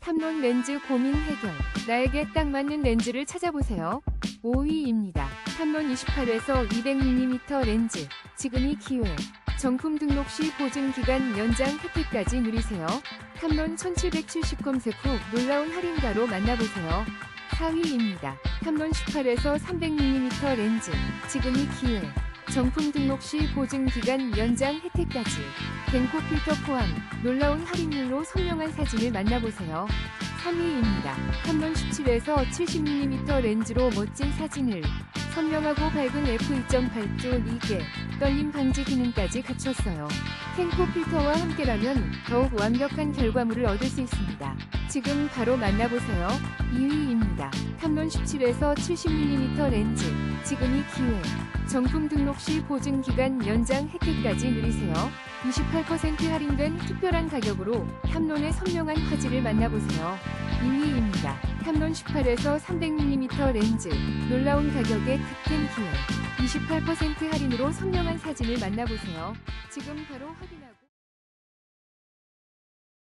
탐론 렌즈 고민 해결. 나에게 딱 맞는 렌즈를 찾아보세요. 5위입니다. 탐론 28에서 200mm 렌즈. 지금이 기회. 정품 등록 시 보증 기간 연장 혜택까지 누리세요. 탐론 1770 검색 후 놀라운 할인가로 만나보세요. 4위입니다. 탐론 18에서 300mm 렌즈. 지금이 기회. 정품 등록 시 보증 기간 연장 혜택까지. 뱅코 필터 포함 놀라운 할인율로 선명한 사진을 만나보세요. 3위입니다. 탐론 17에서 70mm 렌즈로 멋진 사진을 선명하고 밝은 f2.8조 2개 떨림 방지 기능까지 갖췄어요. 탱코 필터와 함께라면 더욱 완벽한 결과물을 얻을 수 있습니다. 지금 바로 만나보세요. 2위입니다. 탐론 17에서 70mm 렌즈 지금이 기회 정품 등록 시 보증 기간 연장 혜택까지 누리세요. 28% 할인된 특별한 가격으로 탐론의 선명한 화질을 만나보세요. 2위입니다. 탐론 18에서 300mm 렌즈 놀라운 가격에 특典기회 28% 할인으로 선명한 사진을 만나보세요. 지금 바로 확인하고